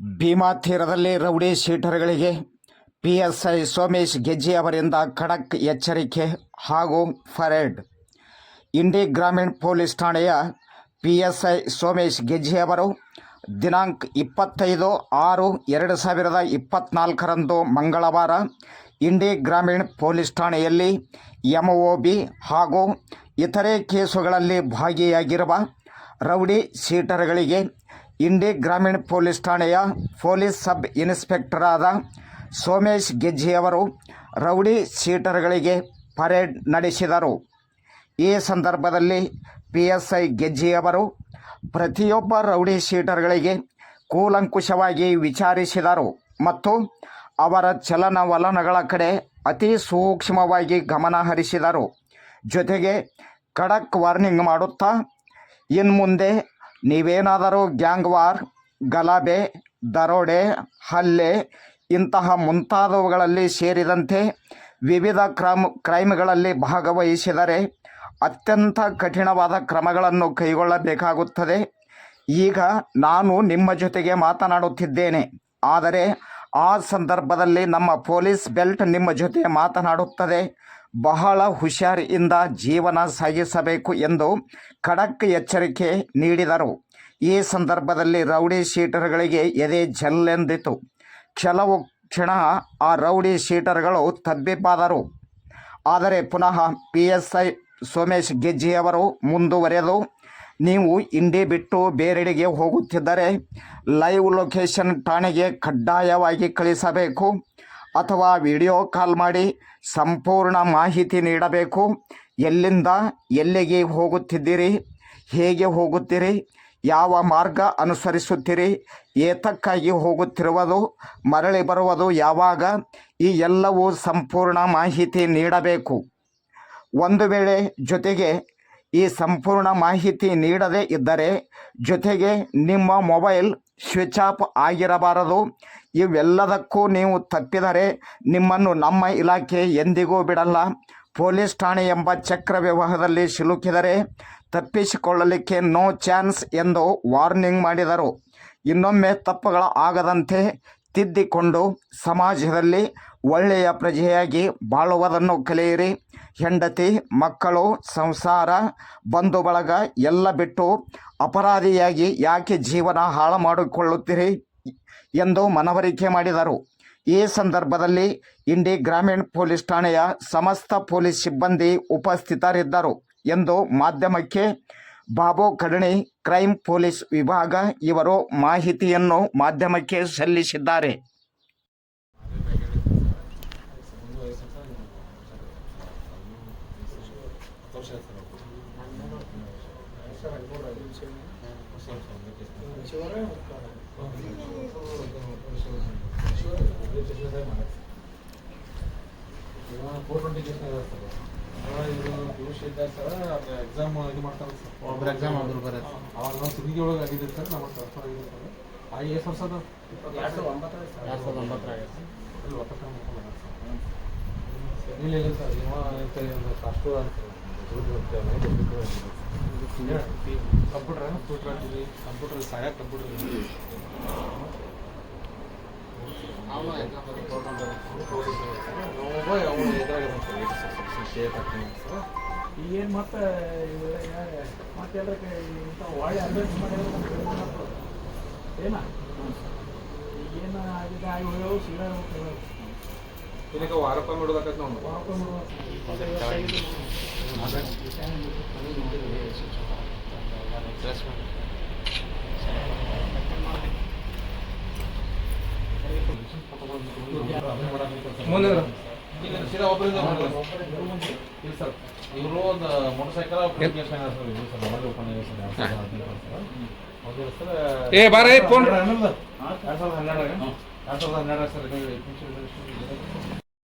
ಭೀಮಾ ತೀರದಲ್ಲಿ rowdy ಶೀಟರ್ಗಳಿಗೆ P S I Somesh Gejje ಅವರಿಂದ ಖಡಕ್ ಎಚ್ಚರಿಕೆ ಹಾಗೂ ಫರೇಡ್ ಇಂಡಿ ಗ್ರಾಮೀಣ ಪೊಲೀಸ್ ಠಾಣೆಯ P S I Somesh Gejji ಅವರು ದಿನಾಂಕ ಇಪ್ಪತ್ತೈದು ಆರು ಎರಡು ಸಾವಿರದ ಇಪ್ಪತ್ತ್ನಾಲ್ಕರಂದು ಮಂಗಳವಾರ ಇಂಡಿ ಗ್ರಾಮೀಣ ಪೊಲೀಸ್ ಠಾಣೆಯಲ್ಲಿ ಎಂ ಒ ಬಿ ಹಾಗೂ ಇತರೆ ಕೇಸುಗಳಲ್ಲಿ ಭಾಗಿಯಾಗಿರುವ ರೌಡಿ ಶೀಟರ್ಗಳಿಗೆ ಇಂಡಿ ಗ್ರಾಮೀಣ ಪೊಲೀಸ್ ಠಾಣೆಯ ಪೊಲೀಸ್ ಸಬ್ ಇನ್ಸ್ಪೆಕ್ಟರ್ ಆದ ಸೋಮೇಶ್ ಗೆಜ್ಜಿಯವರು ರೌಡಿ ಸೀಟರ್ಗಳಿಗೆ ಪರೇಡ್ ನಡೆಸಿದರು. ಈ ಸಂದರ್ಭದಲ್ಲಿ ಪಿ ಎಸ್ ಐ ಗೆಜ್ಜಿಯವರು ಪ್ರತಿಯೊಬ್ಬ ರೌಡಿ ಸೀಟರ್ಗಳಿಗೆ ಕೂಲಂಕುಷವಾಗಿ ವಿಚಾರಿಸಿದರು ಮತ್ತು ಅವರ ಚಲನವಲನಗಳ ಕಡೆ ಅತಿ ಸೂಕ್ಷ್ಮವಾಗಿ ಗಮನ ಹರಿಸಿದರು. ಜೊತೆಗೆ ಖಡಕ್ ವಾರ್ನಿಂಗ್ ಮಾಡುತ್ತಾ ಇನ್ನು ಮುಂದೆ ನೀವೇನಾದರೂ ಗ್ಯಾಂಗ್ ವಾರ್ ಗಲಭೆ ದರೋಡೆ, ಹಲ್ಲೆ ಇಂತಹ ಮುಂತಾದವುಗಳಲ್ಲಿ ಸೇರಿದಂತೆ ವಿವಿಧ ಕ್ರಮ ಕ್ರೈಮ್ಗಳಲ್ಲಿ ಭಾಗವಹಿಸಿದರೆ ಅತ್ಯಂತ ಕಠಿಣವಾದ ಕ್ರಮಗಳನ್ನು ಕೈಗೊಳ್ಳಬೇಕಾಗುತ್ತದೆ. ಈಗ ನಾನು ನಿಮ್ಮ ಜೊತೆಗೆ ಮಾತನಾಡುತ್ತಿದ್ದೇನೆ. ಆದರೆ ಆ ಸಂದರ್ಭದಲ್ಲಿ ನಮ್ಮ ಪೊಲೀಸ್ ಬೆಲ್ಟ್ ನಿಮ್ಮ ಜೊತೆ ಮಾತನಾಡುತ್ತದೆ. ಬಹಳ ಹುಷಾರಿಯಿಂದ ಜೀವನ ಸಾಗಿಸಬೇಕು ಎಂದು ಖಡಕ್ ಎಚ್ಚರಿಕೆ ನೀಡಿದರು. ಈ ಸಂದರ್ಭದಲ್ಲಿ ರೌಡಿ ಶೀಟರ್ಗಳಿಗೆ ಎದೆ ಜಲ್ಲೆಂದಿತು ಕೆಲವು ಕ್ಷಣ ಆ ರೌಡಿ ಶೀಟರ್ಗಳು ತಬ್ಬಿಬ್ಬಾದರು ಆದರೆ ಪುನಃ ಪಿ ಎಸ್ ಐ ಸೋಮೇಶ್ ಗೆಜ್ಜಿಯವರು ಮುಂದುವರೆದು, ನೀವು ಇಂಡಿ ಬಿಟ್ಟು ಬೇರೆಡೆಗೆ ಹೋಗುತ್ತಿದ್ದರೆ ಲೈವ್ ಲೊಕೇಶನ್ ಠಾಣೆಗೆ ಕಡ್ಡಾಯವಾಗಿ ಕಳಿಸಬೇಕು. ಅಥವಾ ವಿಡಿಯೋ ಕಾಲ್ ಮಾಡಿ ಸಂಪೂರ್ಣ ಮಾಹಿತಿ ನೀಡಬೇಕು. ಎಲ್ಲಿಂದ ಎಲ್ಲಿಗೆ ಹೋಗುತ್ತಿದ್ದೀರಿ? ಹೇಗೆ ಹೋಗುತ್ತೀರಿ? ಯಾವ ಮಾರ್ಗ ಅನುಸರಿಸುತ್ತೀರಿ? ಏತಕ್ಕಾಗಿ ಹೋಗುತ್ತಿರುವುದು? ಮರಳಿ ಬರುವುದು ಯಾವಾಗ? ಈ ಎಲ್ಲವೂ ಸಂಪೂರ್ಣ ಮಾಹಿತಿ ನೀಡಬೇಕು. ಒಂದು ವೇಳೆ ಜೊತೆಗೆ ಈ ಸಂಪೂರ್ಣ ಮಾಹಿತಿ ನೀಡದೇ ಇದ್ದರೆ ಜೊತೆಗೆ ನಿಮ್ಮ ಮೊಬೈಲ್ ಸ್ವಿಚ್ ಆಫ್ ಆಗಿರಬಾರದು. ಇವೆಲ್ಲದಕ್ಕೂ ನೀವು ತಪ್ಪಿದರೆ ನಿಮ್ಮನ್ನು ನಮ್ಮ ಇಲಾಖೆ ಎಂದಿಗೂ ಬಿಡಲ್ಲ. ಪೊಲೀಸ್ ಠಾಣೆ ಎಂಬ ಚಕ್ರ ವ್ಯವಹಾರದಲ್ಲಿ ಸಿಲುಕಿದರೆ ತಪ್ಪಿಸಿಕೊಳ್ಳಲಿಕ್ಕೆ ನೋ ಚಾನ್ಸ್ ಎಂದು ವಾರ್ನಿಂಗ್ ಮಾಡಿದರು. ಇನ್ನೊಮ್ಮೆ ತಪ್ಪುಗಳ ಆಗದಂತೆ ತಿದ್ದಿಕೊಂಡು ಸಮಾಜದಲ್ಲಿ ಒಳ್ಳೆಯ ಪ್ರಜೆಯಾಗಿ ಬಾಳುವುದನ್ನು ಕಲಿಯಿರಿ. ಹೆಂಡತಿ, ಮಕ್ಕಳು, ಸಂಸಾರ, ಬಂಧು ಬಳಗ ಎಲ್ಲ ಬಿಟ್ಟು ಅಪರಾಧಿಯಾಗಿ ಯಾಕೆ ಜೀವನ ಹಾಳು ಮಾಡಿಕೊಳ್ಳುತ್ತೀರಿ ಎಂದು ಮನವರಿಕೆ ಮಾಡಿದರು. ಈ ಸಂದರ್ಭದಲ್ಲಿ ಇಂಡಿ ಗ್ರಾಮೀಣ ಪೊಲೀಸ್ ಠಾಣೆಯ ಸಮಸ್ತ ಪೊಲೀಸ್ ಸಿಬ್ಬಂದಿ ಉಪಸ್ಥಿತರಿದ್ದರು ಎಂದು ಮಾಧ್ಯಮಕ್ಕೆ ಬಾಬು ಕಡಣಿ ಕ್ರೈಮ್ ಪೊಲೀಸ್ ವಿಭಾಗ ಇವರು ಮಾಹಿತಿಯನ್ನು ಮಾಧ್ಯಮಕ್ಕೆ ಸಲ್ಲಿಸಿದ್ದಾರೆ. ಫೋರ್ ಟ್ವೆಂಟಿ ಇದು ಪಿ ಯು ಸಿ ಇದ್ದಾಗ ಸರ್ ಎಕ್ಸಾಮ್ ಇದು ಮಾಡ್ತಾರೆ ಸರ್ ಒಬ್ರು ಎಕ್ಸಾಮ್ ಒಬ್ರು ಬರುತ್ತೆ ಅವಾಗ ನಾವು ಸಿಂದಗಿ ಒಳಗೆ ಆಗಿದ್ದೀವಿ ಸರ್ ನಮ್ಮ ಟ್ರಾನ್ಸ್ಫರ್ ಆಗಿದೆ ಸರ್ ಆ ಎಸ್ ವರ್ಷ ಅದು ಎರಡು ಸಾವಿರದ ಒಂಬತ್ತರ ಮಾಡ್ಕೊಂಡು ಸರ್ ಇಲ್ಲ ಇಲ್ಲ ಸರ್ ಫಾಸ್ಟು ಅಂತ. ಕಂಪ್ಯೂಟರ್ ಕಂಪ್ಯೂಟರ್ ಸಾಯ ಕಂಪ್ಯೂಟರ್ ಈಗೇನು ಮತ್ತೆ ಮತ್ತೆ ಎಲ್ಲರಿಗೆ ಇಂಥ ಒಳ್ಳೆ ಅಡ್ವೈಸ್ ಮಾಡಿದ್ರೆ ಏನ ಈಗೇನು ಆಗಿದೆ ಆಗಿ ಹೋಗ್ಯಾವ ಸೀದಾ ಹೋಗ್ತೇವೆ ಇದಕ್ಕೆ ವಾರಪ್ಪ ಬಿಡೋದಕ್ಕಂತ ನಾವು ಮುಂದೆ ಈಗ ಸೀದಾ ಒಬ್ಬರಿಂದ ಮಾಡೋದು ಇಲ್ಲ ಸರ್ ಇವರು ಒಂದು ಮೋಟರ್ ಸೈಕಲ್ ಸರ್ ಓಪನ್ ಏ ಬಾರ ಫೋನ್ ಎರಡು ಸಾವಿರದ ಹನ್ನೆರಡು ಎರಡು ಸಾವಿರದ ಹನ್ನೆರಡು ಸರ್